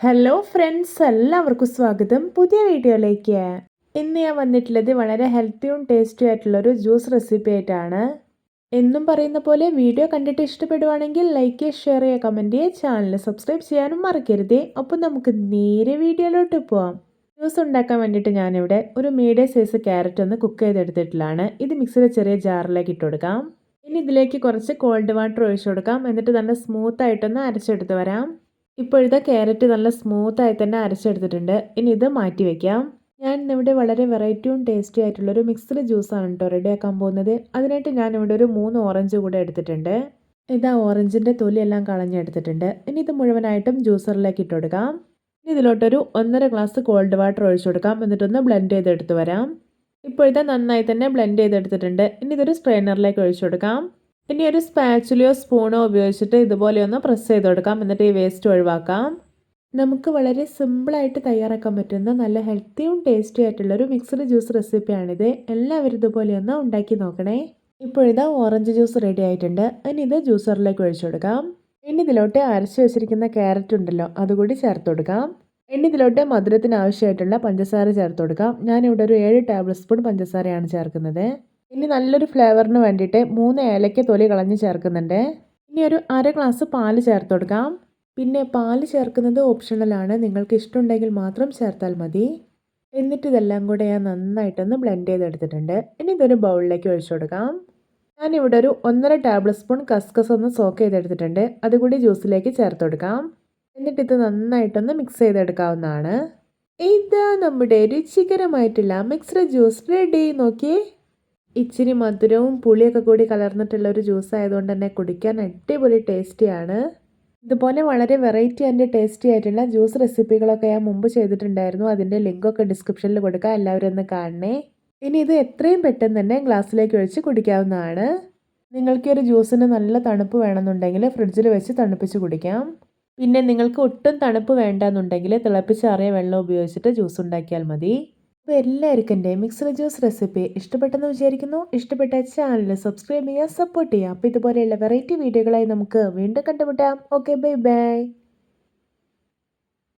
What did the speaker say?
Hello friends എല്ലാവർക്കും സ്വാഗതം. പുതിയ വീഡിയോയിലേക്ക്. ഇന്ന് ഞാൻ വന്നിട്ടുള്ളത് വളരെ ഹെൽത്തിയും ടേസ്റ്റി ആയിട്ടുള്ള ഒരു ജ്യൂസ് റെസിപ്പി ആയിട്ടാണ്. എന്നും പറയുന്ന പോലെ വീഡിയോ കണ്ടിട്ട് ഇഷ്ടപ്പെടുവാണെങ്കിൽ ലൈക്ക് ചെയ്യുക ഷെയർ ചെയ്യുക കമന്റ് ചെയ്യുക ചാനൽ സബ്സ്ക്രൈബ് ചെയ്യാനും മറക്കരുത്. അപ്പം നമുക്ക് നേരെ വീഡിയോയിലോട്ട് പോവാം. ജ്യൂസ് ഉണ്ടാക്കാൻ വേണ്ടിയിട്ട് ഞാനിവിടെ ഒരു മീഡിയം സൈസ് ക്യാരറ്റ് ഒന്ന് കുക്ക് ചെയ്തെടുത്തിട്ടുള്ളതാണ്. ഇത് മിക്സിയുടെ ചെറിയ ജാറിലേക്ക് ഇട്ട് കൊടുക്കാം. ഇനി ഇതിലേക്ക് കുറച്ച് കോൾഡ് വാട്ടർ ഒഴിച്ചു കൊടുക്കാം. എന്നിട്ട് നല്ല സ്മൂത്ത് ആയിട്ടൊന്ന് അരച്ചെടുത്ത് വരാം. ഇപ്പോഴത്തെ ക്യാരറ്റ് നല്ല സ്മൂത്തായി തന്നെ അരച്ചെടുത്തിട്ടുണ്ട്. ഇനി ഇത് മാറ്റി വയ്ക്കാം ഞാൻ ഇന്നിവിടെ വളരെ വെറൈറ്റിയും ടേസ്റ്റി ആയിട്ടുള്ളൊരു മിക്സ്ഡ് ജ്യൂസാണ് കേട്ടോ റെഡിയാക്കാൻ പോകുന്നത്. അതിനായിട്ട് ഞാൻ ഇവിടെ ഒരു മൂന്ന് ഓറഞ്ച് കൂടെ എടുത്തിട്ടുണ്ട്. ഇതാ ഓറഞ്ചിന്റെ തൊലിയെല്ലാം കളഞ്ഞെടുത്തിട്ടുണ്ട്. ഇനി ഇത് മുഴുവനായിട്ടും ജ്യൂസറിലേക്ക് ഇട്ട് കൊടുക്കാം. ഇനി ഇതിലോട്ടൊരു ഒന്നര ഗ്ലാസ് കോൾഡ് വാട്ടർ ഒഴിച്ചു കൊടുക്കാം. എന്നിട്ടൊന്ന് ബ്ലെൻഡ് ചെയ്തെടുത്ത് വരാം. ഇപ്പോഴത്തെ നന്നായി തന്നെ ബ്ലെൻഡ് ചെയ്തെടുത്തിട്ടുണ്ട്. ഇനി ഇതൊരു സ്ട്രെയിനറിലേക്ക് ഒഴിച്ചു കൊടുക്കാം. ഇനി ഒരു സ്പാച്ചുലയോ സ്പൂണോ ഉപയോഗിച്ചിട്ട് ഇതുപോലെ ഒന്ന് പ്രസ് ചെയ്ത് കൊടുക്കാം എന്നിട്ട് ഈ വേസ്റ്റ് ഒഴിവാക്കാം. നമുക്ക് വളരെ സിമ്പിളായിട്ട് തയ്യാറാക്കാൻ പറ്റുന്ന നല്ല ഹെൽത്തിയും ടേസ്റ്റി ആയിട്ടുള്ള ഒരു മിക്സ്ഡ് ജ്യൂസ് റെസിപ്പിയാണിത് എല്ലാവരും ഇതുപോലെ ഒന്ന് ഉണ്ടാക്കി നോക്കണേ. ഇപ്പോഴിതാ ഓറഞ്ച് ജ്യൂസ് റെഡി ആയിട്ടുണ്ട്. ഇനി ഇത് ജ്യൂസറിലേക്ക് ഒഴിച്ചു കൊടുക്കാം. ഇനി ഇതിലോട്ട് അരച്ച് വെച്ചിരിക്കുന്ന ക്യാരറ്റ് ഉണ്ടല്ലോ അതുകൂടി ചേർത്ത് കൊടുക്കാം. ഇനി ഇതിലോട്ട് മധുരത്തിന് ആവശ്യമായിട്ടുള്ള പഞ്ചസാര ചേർത്ത് കൊടുക്കാം. ഞാനിവിടെ ഒരു ഏഴ് ടേബിൾ സ്പൂൺ പഞ്ചസാരയാണ് ചേർക്കുന്നത്. ഇനി നല്ലൊരു ഫ്ലേവറിന് വേണ്ടിയിട്ട് മൂന്ന് ഏലക്ക തൊലി കളഞ്ഞ് ചേർക്കുന്നുണ്ട്. ഇനി ഒരു അര ഗ്ലാസ് പാൽ ചേർത്ത് കൊടുക്കാം. പിന്നെ പാൽ ചേർക്കുന്നത് ഓപ്ഷണലാണ് നിങ്ങൾക്ക് ഇഷ്ടമുണ്ടെങ്കിൽ മാത്രം ചേർത്താൽ മതി. എന്നിട്ട് ഇതെല്ലാം കൂടെ ഞാൻ നന്നായിട്ടൊന്ന് ബ്ലെൻഡ് ചെയ്തെടുത്തിട്ടുണ്ട്. ഇനി ഇതൊരു ബൗളിലേക്ക് ഒഴിച്ചു കൊടുക്കാം. ഞാനിവിടെ ഒരു ഒന്നര ടേബിൾ സ്പൂൺ കസ്കസ് ഒന്ന് സോക്ക് ചെയ്തെടുത്തിട്ടുണ്ട്. അതുകൂടി ജ്യൂസിലേക്ക് ചേർത്ത് കൊടുക്കാം. എന്നിട്ട് ഇത് നന്നായിട്ടൊന്ന് മിക്സ് ചെയ്തെടുക്കാവുന്നതാണ്. ഇതാ നമ്മുടെ രുചികരമായിട്ടുള്ള മിക്സ്ഡ് ജ്യൂസ് റെഡി നോക്കിയേ. ഇച്ചിരി മധുരവും പുളിയൊക്കെ കൂടി കലർന്നിട്ടുള്ള ഒരു ജ്യൂസ് ആയതുകൊണ്ട് തന്നെ കുടിക്കാൻ അടിപൊളി ടേസ്റ്റിയാണ്. ഇതുപോലെ വളരെ വെറൈറ്റി ആൻഡ് ടേസ്റ്റി ആയിട്ടുള്ള ജ്യൂസ് റെസിപ്പികളൊക്കെ ഞാൻ മുമ്പ് ചെയ്തിട്ടുണ്ടായിരുന്നു. അതിന്റെ ലിങ്കൊക്കെ ഡിസ്ക്രിപ്ഷനിൽ കൊടുക്കാം. എല്ലാവരും ഒന്ന് കാണണേ. ഇനി ഇത് എത്രയും പെട്ടെന്ന് തന്നെ ഗ്ലാസ്സിലേക്ക് ഒഴിച്ച് കുടിക്കാവുന്നതാണ്. നിങ്ങൾക്ക് ഒരു ജ്യൂസിന് നല്ല തണുപ്പ് വേണമെന്നുണ്ടെങ്കിൽ ഫ്രിഡ്ജിൽ വെച്ച് തണുപ്പിച്ച് കുടിക്കാം. പിന്നെ നിങ്ങൾക്ക് ഒട്ടും തണുപ്പ് വേണ്ടെന്നുണ്ടെങ്കിൽ തിളപ്പിച്ചാറിയ വെള്ളം ഉപയോഗിച്ചിട്ട് ജ്യൂസ് ഉണ്ടാക്കിയാൽ മതി. അപ്പോൾ എല്ലാവർക്കും എന്റെ മിക്സ്ഡ് ജ്യൂസ് റെസിപ്പി ഇഷ്ടപ്പെട്ടെന്ന് വിചാരിക്കുന്നു. ഇഷ്ടപ്പെട്ട ചാനൽ സബ്സ്ക്രൈബ് ചെയ്യുക സപ്പോർട്ട് ചെയ്യുക. അപ്പോൾ ഇതുപോലെയുള്ള വെറൈറ്റി വീഡിയോകളായി നമുക്ക് വീണ്ടും കണ്ടുമുട്ടാം. Okay bye bye